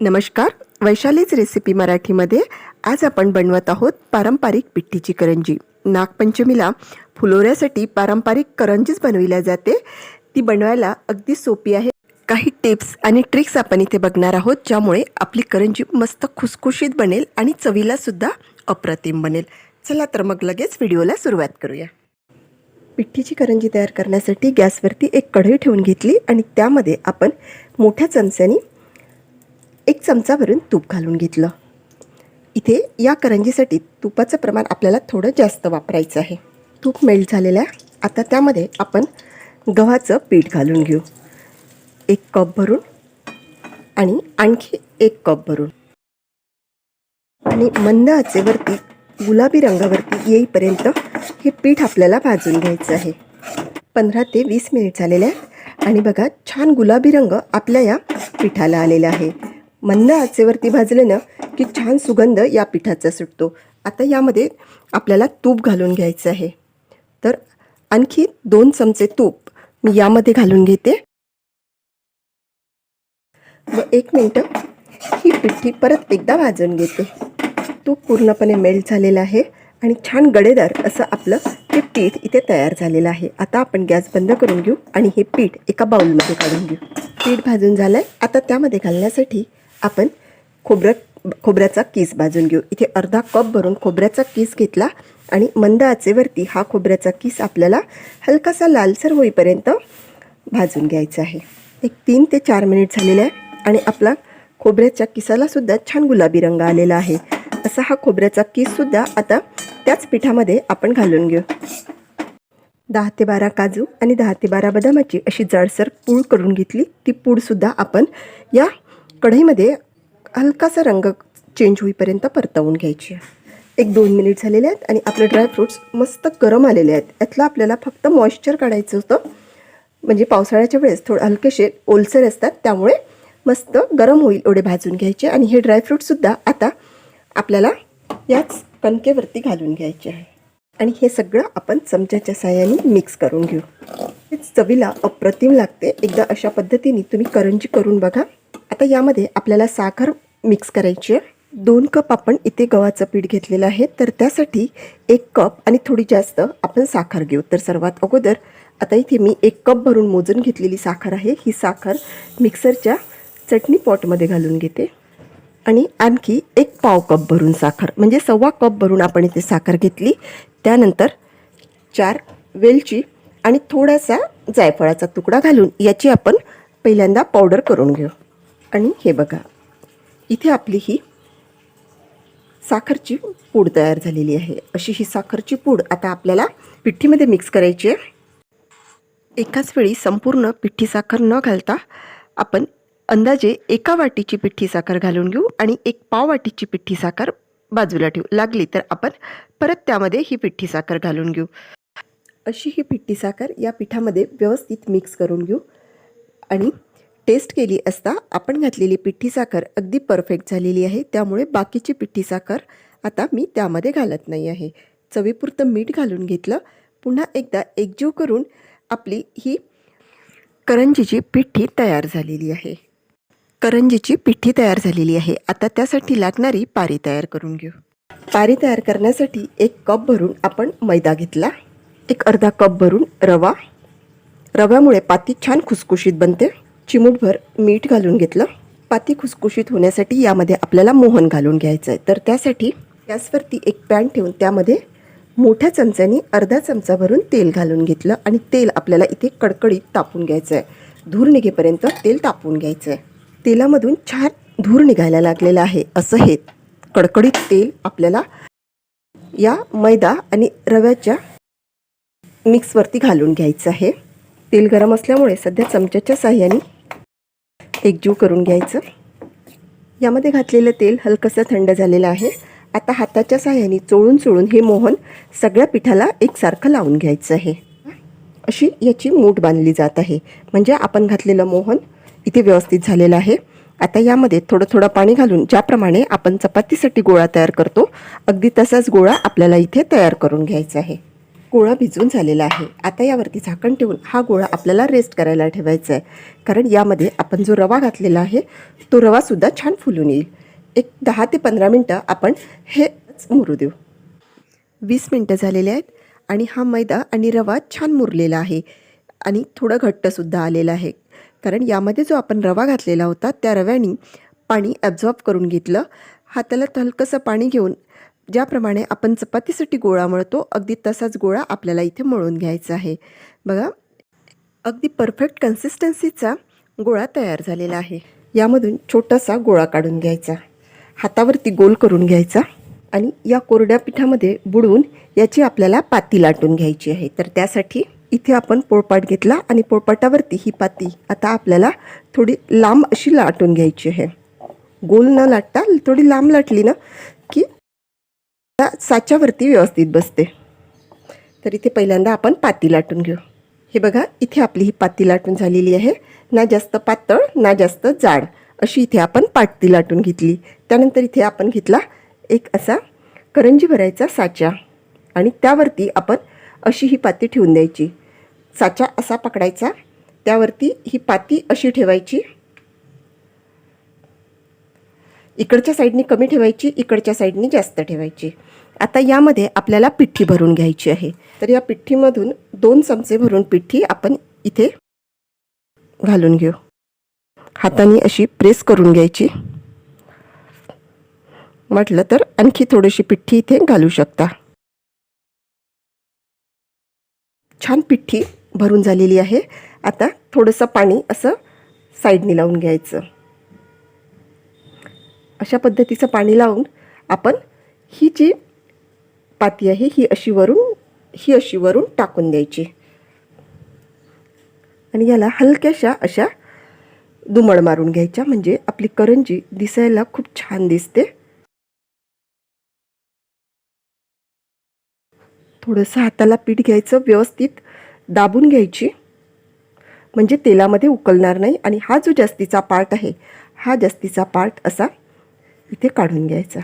नमस्कार. वैशालीच रेसिपी मराठीमध्ये आज आपण बनवत आहोत पारंपरिक पिठ्ठीची करंजी. नागपंचमीला फुलोऱ्यासाठी पारंपरिक करंजीच बनविल्या जाते. ती बनवायला अगदी सोपी आहे. काही टिप्स आणि ट्रिक्स आपण इथे बघणार आहोत ज्यामुळे आपली करंजी मस्त खुसखुशीत बनेल आणि चवीलासुद्धा अप्रतिम बनेल. चला तर मग लगेच व्हिडिओला सुरुवात करूया. पिठ्ठीची करंजी तयार करण्यासाठी गॅसवरती एक कढई ठेवून घेतली आणि त्यामध्ये आपण मोठ्या चमच्याने एक चमचा भरून तूप घालून घेतलं. इथे या करंजीसाठी तुपाचं प्रमाण आपल्याला थोडं जास्त वापरायचं आहे. तूप मेल्ट झालेलं आहे आता त्यामध्ये आपण गव्हाचं पीठ घालून घेऊ. एक कप भरून आणि आणखी एक कप भरून. आणि मंद आचेवरती गुलाबी रंगावरती येईपर्यंत हे पीठ आपल्याला भाजून घ्यायचं आहे. पंधरा ते वीस मिनिट झालेले आहेत आणि बघा छान गुलाबी रंग आपल्या या पिठाला आलेला आहे. मंद आचेवरती भाजल्यानं की छान सुगंध या पिठाचा सुटतो. आता यामध्ये आपल्याला तूप घालून घ्यायचं आहे. तर आणखी दोन चमचे तूप मी यामध्ये घालून घेते. व एक मिनटं ही पिठी परत एकदा भाजून घेते. तूप पूर्णपणे मेल्ट झालेलं आहे आणि छान गडेदार असं आपलं हे पीठ इथे तयार झालेलं आहे. आता आपण गॅस बंद करून घेऊ आणि हे पीठ एका बाऊलमध्ये काढून घेऊ. पीठ भाजून झालं आहे आता त्यामध्ये घालण्यासाठी आपण खोबरं खोबऱ्याचा केस भाजून घेऊ. इथे अर्धा कप भरून खोबऱ्याचा केस घेतला आणि मंद आचेवरती हा खोबऱ्याचा किस आपल्याला हलकासा लालसर होईपर्यंत भाजून घ्यायचा आहे. एक तीन ते चार मिनिट झालेले आहे आणि आपला खोबऱ्याच्या किसाला सुद्धा छान गुलाबी रंग आलेला आहे. असा हा खोबऱ्याचा केससुद्धा आता त्याच पिठामध्ये आपण घालून घेऊ. दहा ते बारा काजू आणि दहा ते बारा बदामाची अशी जाडसर पूड करून घेतली. ती पूडसुद्धा आपण या कढईमध्ये हलकासा रंग चेंज होईपर्यंत परतवून घ्यायची आहे. एक दोन मिनिट झालेले आहेत आणि आपले ड्रायफ्रूट्स मस्त गरम आलेले आहेत. यातलं आपल्याला फक्त मॉइश्चर काढायचं होतं. म्हणजे पावसाळ्याच्या वेळेस थोडं हलकेसे ओलसर असतात त्यामुळे मस्त गरम होईल एवढे भाजून घ्यायचे. आणि हे ड्रायफ्रूटसुद्धा आता आपल्याला याच कणकेवरती घालून घ्यायचे आहे. आणि हे सगळं आपण चमच्याच्या साह्याने मिक्स करून घेऊ. चवीला अप्रतिम लागते. एकदा अशा पद्धतीने तुम्ही करंजी करून बघा. आता यामध्ये आपल्याला साखर मिक्स करायची आहे. दोन कप आपण इथे गव्हाचं पीठ घेतलेलं आहे. तर त्यासाठी एक कप आणि थोडी जास्त आपण साखर घेऊ. तर सर्वात अगोदर आता इथे मी एक कप भरून मोजून घेतलेली साखर आहे. ही साखर मिक्सरच्या चटणी पॉटमध्ये घालून घेते. आणि आणखी एक पाव कप भरून साखर. म्हणजे सव्वा कप भरून आपण इथे साखर घेतली. त्यानंतर चार वेलची आणि थोडासा जायफळाचा तुकडा घालून याची आपण पहिल्यांदा पावडर करून घेऊ. आणि हे बघा इथे आपली ही साखरची पूड तयार झालेली आहे. अशी ही साखरची पूड आता आपल्याला पिठीमध्ये मिक्स करायची आहे. एकाच वेळी संपूर्ण पिठी साखर न घालता आपण अंदाजे एका वाटीची पिठी साखर घालून घेऊ आणि एक पाव वाटीची पिठी साखर बाजूला ठेवू. लागली तर आपण परत त्यामध्ये ही पिठी साखर घालून घेऊ. अशी ही पिठी साखर या पिठामध्ये व्यवस्थित मिक्स करून घेऊ आणि टेस्ट केली असता आपण घातलेली पिठी साखर अगदी परफेक्ट झालेली आहे. त्यामुळे बाकीची पिठी साखर आता मी त्यामध्ये घालत नाही आहे. चवीपुरतं मीठ घालून घेतलं. पुन्हा एकदा एकजीव करून आपली ही करंजीची पिठी तयार झालेली आहे. करंजीची पिठी तयार झालेली आहे. आता त्यासाठी लागणारी पारी तयार करून घेऊ. पारी तयार करण्यासाठी एक कप भरून आपण मैदा घेतला. एक अर्धा कप भरून रवा. रव्यामुळे पाती छान खुसखुशीत बनते. चिमूटभर मीठ घालून घेतलं. पाती खुसखुशीत होण्यासाठी यामध्ये आपल्याला मोहन घालून घ्यायचं आहे तर त्यासाठी गॅसवरती एक पॅन ठेवून त्यामध्ये मोठ्या चमच्याने अर्धा चमचा भरून तेल घालून घेतलं आणि तेल आपल्याला इथे कडकडीत तापून घ्यायचं आहे धूर निघेपर्यंत तेल तापून घ्यायचं आहे तेलामधून छान धूर निघायला लागलेला आहे. असं हे कडकडीत तेल आपल्याला या मैदा आणि रव्याच्या मिक्सवरती घालून घ्यायचं आहे. तेल गरम असल्यामुळे सध्या चमच्याच्या साह्याने एकजीव करून घ्यायचं. यामध्ये घातलेलं तेल हलकंसं थंड झालेलं आहे. आता हाताच्या साह्याने चोळून चोळून हे मोहन सगळ्या पिठाला एकसारखं लावून घ्यायचं आहे. अशी याची मूठ बांधली जात आहे. म्हणजे आपण घातलेलं मोहन इथे व्यवस्थित झालेलं आहे. आता यामध्ये थोडं थोडं पाणी घालून ज्याप्रमाणे आपण चपातीसाठी गोळा तयार करतो अगदी तसाच गोळा आपल्याला इथे तयार करून घ्यायचा आहे. गोळा भिजून झालेला आहे. आता यावरती झाकण ठेवून हा गोळा आपल्याला रेस्ट करायला ठेवायचा आहे. कारण यामध्ये आपण जो रवा घातलेला आहे तो रवासुद्धा छान फुलून येईल. एक दहा ते पंधरा मिनटं आपण हेच मुरू देऊ. वीस मिनटं झालेले आहेत आणि हा मैदा आणि रवा छान मुरलेला आहे आणि थोडं घट्टसुद्धा आलेलं आहे. कारण यामध्ये जो आपण रवा घातलेला होता त्या रव्याने पाणी ॲब्झॉर्ब करून घेतलं. हाताला हलकंसं पाणी घेऊन ज्याप्रमाणे आपण चपातीसाठी गोळा मळतो अगदी तसाच गोळा आपल्याला इथे मळून घ्यायचा आहे. बघा अगदी परफेक्ट कन्सिस्टन्सीचा गोळा तयार झालेला आहे. यामधून छोटासा गोळा काढून घ्यायचा. हातावरती गोल करून घ्यायचा आणि या कोरड्या पिठामध्ये बुडवून याची आपल्याला पाती लाटून घ्यायची आहे. तर त्यासाठी इथे आपण पोळपाट घेतला आणि पोळपाटावरती ही पाती आता आपल्याला थोडी लांब अशी लाटून घ्यायची आहे. गोल न लाटता थोडी लांब लाटली ना की साच्यावरती व्यवस्थित बसते. तर इथे पहिल्यांदा आपण पाती लाटून घेऊ. हे बघा इथे आपली ही पाती लाटून झालेली आहे. ना जास्त पातळ ना जास्त जाड. अशी इथे आपण पाती लाटून घेतली. त्यानंतर इथे आपण घेतला एक असा करंजी भरायचा साचा. आणि त्यावरती आपण अशी ही पाती ठेवून द्यायची. साचा असा पकडायचा. त्यावरती ही पाती अशी ठेवायची. इकडच्या साईडनी कमी ठेवायची इकडच्या साईडनी जास्त ठेवायची. आता यामध्ये आपल्याला पिठ्ठी भरून घ्यायची आहे. तर या पिठ्ठीमधून दोन चमचे भरून पिठ्ठी आपण इथे घालून घेऊ. हाताने अशी प्रेस करून घ्यायची. म्हटलं तर आणखी थोडीशी पिठ्ठी इथे घालू शकता. छान पिठ्ठी भरून झालेली आहे. आता थोडंसं पाणी असं साईडने लावून घ्यायचं. अशा पद्धतीचं पाणी लावून आपण ही जी पाती आहे ही अशी वरून ही अशी वरून टाकून द्यायची. आणि याला हलक्याशा अशा दुमड मारून घ्यायच्या. म्हणजे आपली करंजी दिसायला खूप छान दिसते. थोडंसं हाताला पीठ घ्यायचं व्यवस्थित दाबून घ्यायची. म्हणजे तेलामध्ये उकलणार नाही. आणि हा जो जास्तीचा पार्ट आहे हा जास्तीचा पार्ट असा इथे काढून घ्यायचा.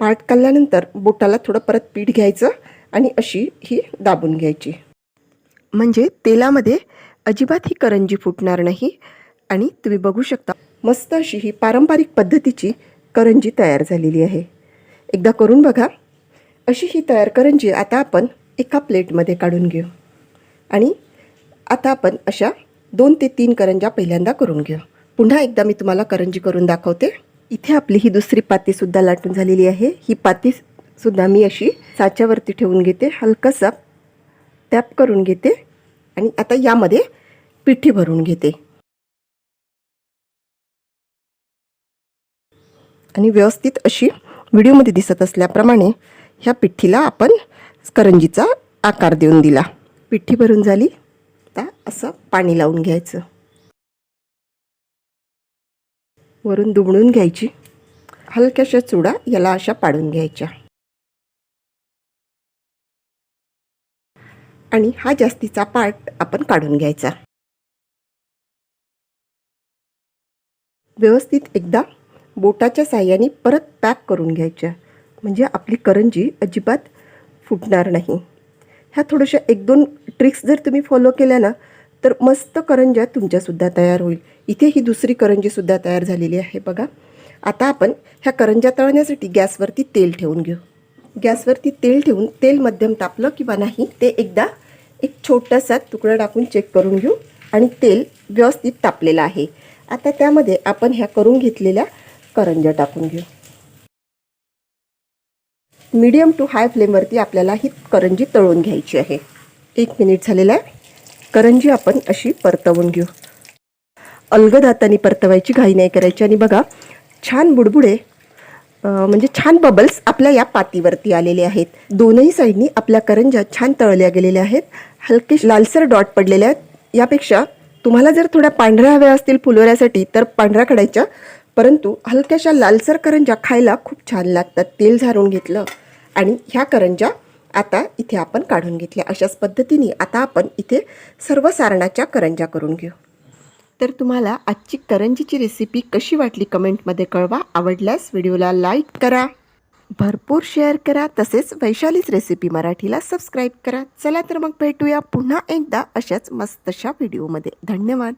पार्ट काढल्यानंतर बोटाला थोडं परत पीठ घ्यायचं आणि अशी ही दाबून घ्यायची. म्हणजे तेलामध्ये अजिबात ही करंजी फुटणार नाही आणि तुम्ही बघू शकता मस्त अशी ही पारंपरिक पद्धतीची करंजी तयार झालेली आहे. एकदा करून बघा. अशी ही तयार करंजी आता आपण एका प्लेटमध्ये काढून घेऊ. आणि आता आपण अशा दोन ते तीन करंजा पहिल्यांदा करून घेऊ. पुन्हा एकदा मी तुम्हाला करंजी करून दाखवते. इथे आपली ही दुसरी पातीसुद्धा लाटून झालेली आहे. ही पातीसुद्धा मी अशी साच्यावरती ठेवून घेते. हलकासा टॅप करून घेते आणि आता यामध्ये पिठी भरून घेते. आणि व्यवस्थित अशी व्हिडिओमध्ये दिसत असल्याप्रमाणे ह्या पिठीला आपण करंजीचा आकार देऊन दिला. पिठी भरून झाली. आता असं पाणी लावून घ्यायचं. वरून दुमडून घ्यायची. हलक्याशा चुडा याला अशा पाडून घ्यायच्या. आणि हा जास्तीचा पार्ट आपण काढून घ्यायचा. व्यवस्थित एकदा बोटाच्या साह्याने परत पॅक करून घ्यायच्या. म्हणजे आपली करंजी अजिबात फुटणार नाही. ह्या थोड्याशा एक दोन ट्रिक्स जर तुम्ही फॉलो केल्या ना तर मस्त करंज्या तुमच्यासुद्धा तयार होईल. इथे ही दुसरी करंजीसुद्धा तयार झालेली आहे बघा. आता आपण ह्या करंज्या तळण्यासाठी गॅसवरती तेल ठेवून घेऊ. गॅसवरती तेल ठेवून तेल मध्यम तापलं किंवा नाही ते एकदा एक छोटासा तुकडा टाकून चेक करून घेऊ आणि तेल व्यवस्थित तापलेलं आहे. आता त्यामध्ये आपण ह्या करून घेतलेल्या करंज्या टाकून घेऊ. मीडियम टू हाय फ्लेमवरती आपल्याला ही करंजी तळून घ्यायची आहे. एक मिनिट झालेला आहे. करंजी आपण अशी परतवून घेऊ. अलगद हाताने परतवायची घाई नाही करायची. आणि बघा छान बुडबुडे म्हणजे छान बबल्स आपल्या या पातीवरती आलेले आहेत. दोनही साईडनी आपल्या करंज्या छान तळल्या गेलेल्या आहेत. हलके लालसर डॉट पडलेल्या आहेत. यापेक्षा तुम्हाला जर थोड्या पांढऱ्या हव्या असतील फुलोऱ्यासाठी तर पांढऱ्या काढायच्या परंतु हलक्याशा लालसर करंज्या खायला खूप छान लागतात. तेल झारून घेतलं. आणि ह्या करंज्या आता इथे आपण काढून घेतल्या. अशाच पद्धतीने आता आपण इथे सर्व सारणाच्या करंज्या करून घेऊ. तर तुम्हाला आजची करंजीची रेसिपी कशी वाटली कमेंटमध्ये कळवा. आवडल्यास व्हिडिओला लाईक करा. भरपूर शेअर करा. तसेच वैशालीच रेसिपी मराठीला सबस्क्राईब करा. चला तर मग भेटूया पुन्हा एकदा अशाच मस्तशा व्हिडिओमध्ये धन्यवाद.